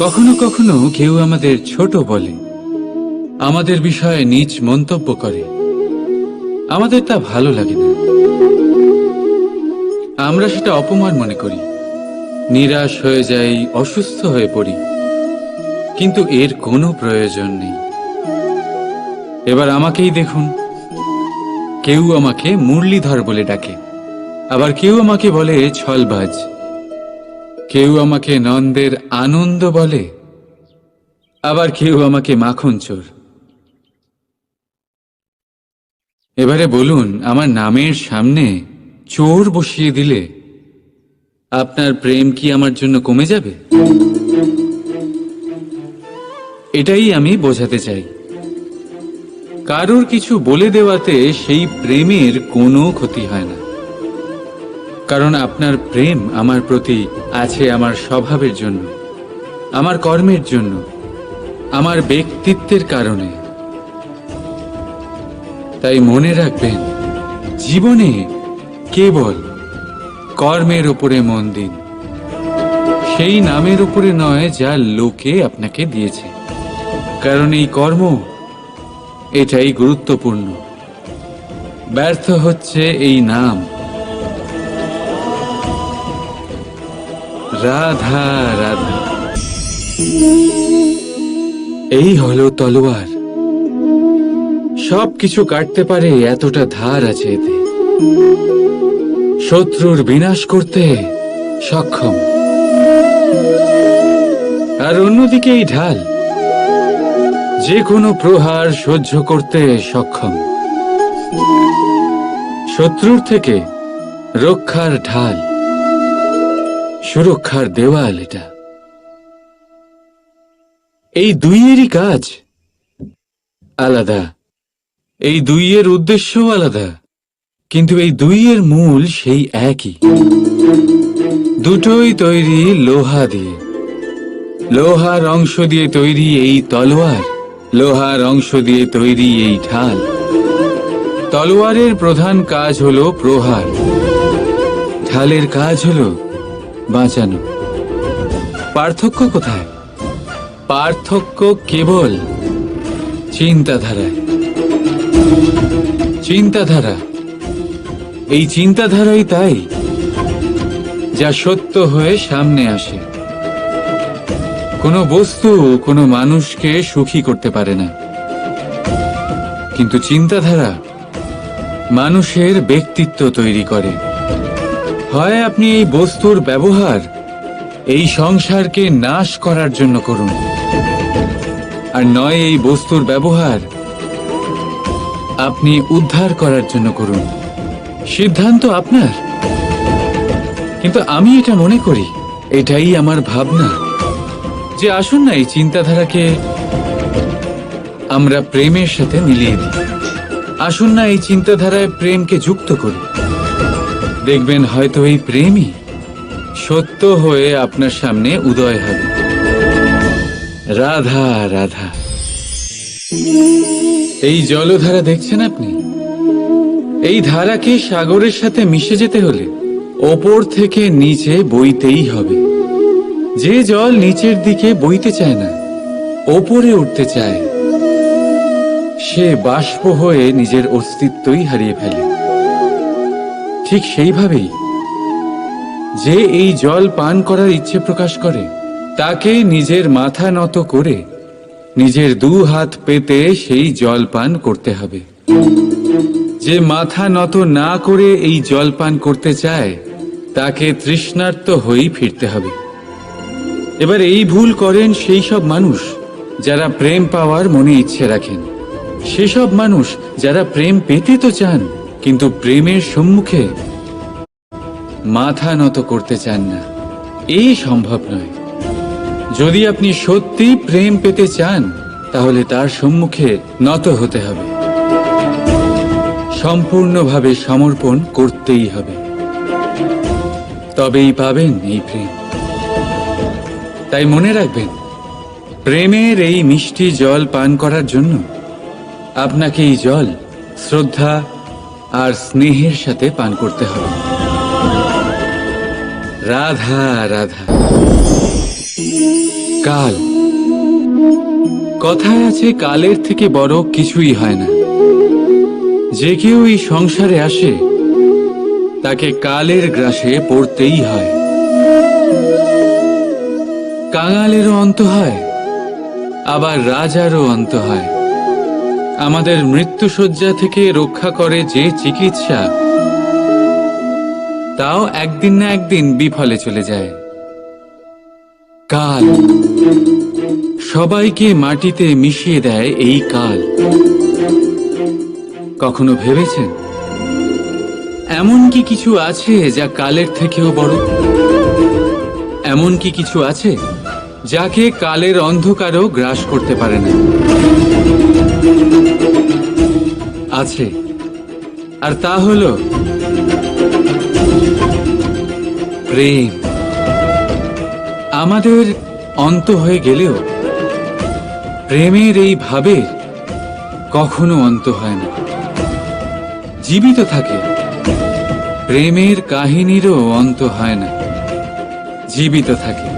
কখনো কখনো কেউ আমাদের ছোট বলে। আমাদের বিষয়ে নিজ মন্তব্য করে। আমাদের তা ভালো লাগে না। আমরা সেটা অপমান মনে করি। নিরাশ হয়ে যাই, অসুস্থ হয়ে পড়ি। কিন্তু এর কোনো প্রয়োজন নেই। এবার আমাকেই দেখুন। কেউ আমাকে মুরলীধর বলে ডাকে। আবার কেউ আমাকে বলে ছলবাজ। কেউ আমাকে নন্দের আনন্দ বলে, আবার কেউ আমাকে মাখন চোর। এবারে বলুন, আমার নামের সামনে চোর বসিয়ে দিলে আপনার প্রেম কি আমার জন্য কমে যাবে? এটাই আমি বোঝাতে চাই। কারোর কিছু বলে দেওয়াতে সেই প্রেমের কোনো ক্ষতি হয় না। কারণ আপনার প্রেম আমার প্রতি আছে আমার স্বভাবের জন্য, আমার কর্মের জন্য, আমার ব্যক্তিত্বের কারণে। তাই মনে রাখবেন, জীবনে কেবল কর্মের উপরে মন দিন। সেই নামের উপরে নয় যা লোকে আপনাকে দিয়েছে। কারণ এই কর্ম, এটাই গুরুত্বপূর্ণ। ব্যর্থ হচ্ছে এই নাম। রাধা রাধা। এই হলো তলোয়ার। সব কিছু কাটতে পারে এতটা ধার আছে এতে। শত্রুর বিনাশ করতে সক্ষম। আর অন্যদিকে এই ঢাল। যে কোনো প্রহার সহ্য করতে সক্ষম। শত্রুর থেকে রক্ষার ঢাল। সুরক্ষার দেওয়াল এটা। এই দুইয়েরই কাজ আলাদা। এই দুইয়ের উদ্দেশ্যও আলাদা, কিন্তু এই দুইয়ের মূল সেই একই। দুটোই তৈরি লোহা দিয়ে। লোহার অংশ দিয়ে তৈরি এই তলোয়ার, লোহার অংশ দিয়ে তৈরি এই ঢাল। তলোয়ারের প্রধান কাজ হলো প্রহার। ঢালের কাজ হলো বাঁচানো। পার্থক্য কোথায়? পার্থক্য কেবল চিন্তাধারায়। চিন্তাধারা। এই চিন্তাধারাই তাই যা সত্য হয়ে সামনে আসে। কোনো বস্তু কোনো মানুষকে সুখী করতে পারে না। কিন্তু চিন্তাধারা মানুষের ব্যক্তিত্ব তৈরি করে। হয় আপনি এই বস্তুর ব্যবহার, এই সংসারকে নাশ করার জন্য করুন। আর নয় এই বস্তুর ব্যবহার, আপনি উদ্ধার করার জন্য করুন। সিদ্ধান্ত আপনার। কিন্তু আমি এটা মনে করি, এটাই আমার ভাবনা, যে আসুন না এই চিন্তাধারাকে আমরা প্রেমের সাথে মিলিয়ে দিই। আসুন না এই চিন্তাধারায় প্রেমকে যুক্ত করি। দেখবেন হয়তো এই প্রেমই সত্য হয়ে আপনার সামনে উদয় হবে। রাধা রাধা। এই জলধারা দেখছেন আপনি? এই ধারাকে সাগরের সাথে মিশে যেতে হলে ওপর থেকে নিচে বইতেই হবে। যে জল নিচের দিকে বইতে চায় না, ওপরে উঠতে চায়। সে বাষ্প হয়ে নিজের অস্তিত্বই হারিয়ে ফেলে। ঠিক সেইভাবেই। যে এই জল পান করার ইচ্ছে প্রকাশ করে তাকে নিজের মাথা নত করে, নিজের দু হাত পেতে সেই জল পান করতে হবে। যে মাথা নত না করে এই জল পান করতে চায়, তাকে তৃষ্ণার্ত হয়েই ফিরতে হবে। এবার এই ভুল করেন সেই সব মানুষ যারা প্রেম পাওয়ার মনে ইচ্ছে রাখেন। সেসব মানুষ যারা প্রেম পেতে তো চান কিন্তু প্রেমের সম্মুখে মাথা নত করতে চান না। এই সম্ভব নয়। যদি আপনি সত্যি প্রেম পেতে চান, তাহলে তার সম্মুখে নত হতে হবে। সম্পূর্ণভাবে সমর্পণ করতেই হবে। তবেই পাবেন এই প্রেম। তাই মনে রাখবেন, প্রেমের এই মিষ্টি জল পান করার জন্য আপনাকে এই জল, শ্রদ্ধা আর স্নেহের সাথে পান করতে হবে। রাধা রাধা। কাল। কথায় আছে, কালের থেকে বড় কিছুই হয় না। যে কেউ এই সংসারে আসে, তাকে কালের গ্রাসে পড়তেই হয়। কাঙালেরও অন্ত হয়, আবার রাজারও অন্ত হয়। আমাদের মৃত্যুসজ্জা থেকে রক্ষা করে যে চিকিৎসা, তাও একদিন না একদিন বিফলে চলে যায়। কাল। সবাইকে মাটিতে মিশিয়ে দেয় এই কাল। কখনো ভেবেছেন? এমন কি কিছু আছে যা কালের থেকেও বড়? এমন কি কিছু আছে যাকে কালের অন্ধকারও গ্রাস করতে পারে না? আছে। আর তা হলো প্রেম। আমাদের অন্ত হয়ে গেলেও প্রেমের এই ভাবের কখনো অন্ত হয় না। জীবিত থাকে, প্রেমের কাহিনীরও অন্ত হয় না। জীবিত থাকে।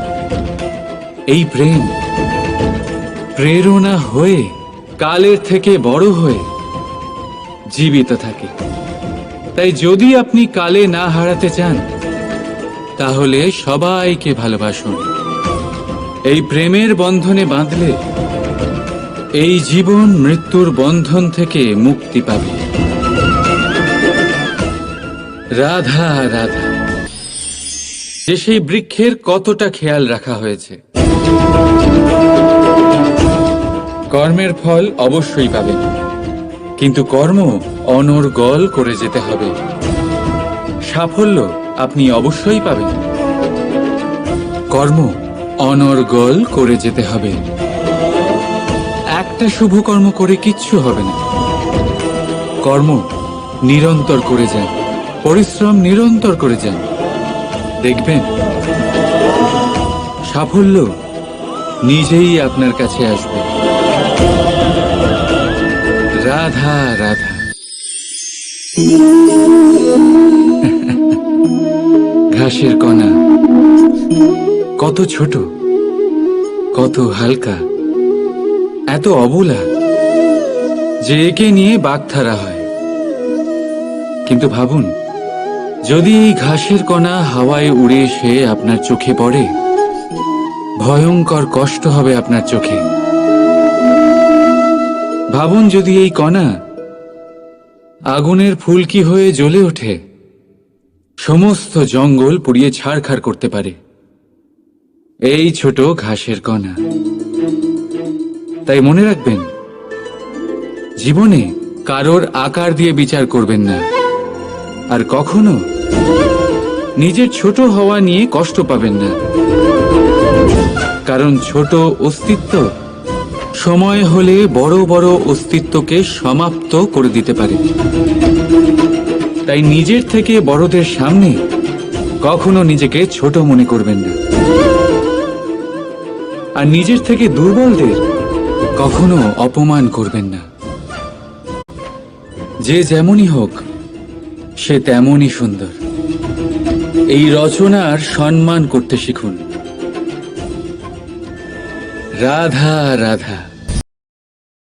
এই প্রেম প্রেরণা হয়ে কালের থেকে বড় হয়ে জীবিত থাকে। তাই যদি আপনি কালে না হারাতে চান, তাহলে সবাইকে ভালোবাসুন। এই প্রেমের বন্ধনে বাঁধলে এই জীবন মৃত্যুর বন্ধন থেকে মুক্তি পাবে। রাধা রাধা। যে সেই বৃক্ষের কতটা খেয়াল রাখা হয়েছে। কর্মের ফল অবশ্যই পাবেন। কিন্তু কর্ম অনর্গল করে যেতে হবে। সাফল্য আপনি অবশ্যই পাবেন। কর্ম অনর্গল করে যেতে হবে। একটা শুভ কর্ম করে কিচ্ছু হবে না। কর্ম নিরন্তর করে যান। পরিশ্রম নিরন্তর করে যান। দেখবেন, সাফল্য নিজেই আপনার কাছে আসবে। রাধা রাধা। ঘাসের কণা। কত ছোট, কত হালকা, এত অবলা, যে একে নিয়ে বাগধারা হয়। কিন্তু ভাবুন, যদি এই ঘাসের কণা হাওয়ায় উড়ে এসে আপনার চোখে পড়ে, ভয়ঙ্কর কষ্ট হবে আপনার চোখে। ভাবুন যদি এই কণা আগুনের ফুলকি হয়ে জ্বলে ওঠে। সমস্ত জঙ্গল পুড়িয়ে ছাড়খাড় করতে পারে। এই ছোট ঘাসের কণা। তাই মনে রাখবেন, জীবনে কারোর আকার দিয়ে বিচার করবেন না। আর কখনো নিজের ছোট হওয়া নিয়ে কষ্ট পাবেন না। কারণ ছোট অস্তিত্ব সময় হলে বড় বড় অস্তিত্বকে সমাপ্ত করে দিতে পারে। তাই নিজের থেকে বড়দের সামনে কখনো নিজেকে ছোট মনে করবেন না। আর নিজের থেকে দুর্বলদের কখনো অপমান করবেন না। যে যেমনই হোক, সে তেমনই সুন্দর। এই রচনার সম্মান করতে শিখুন। রাধা রাধা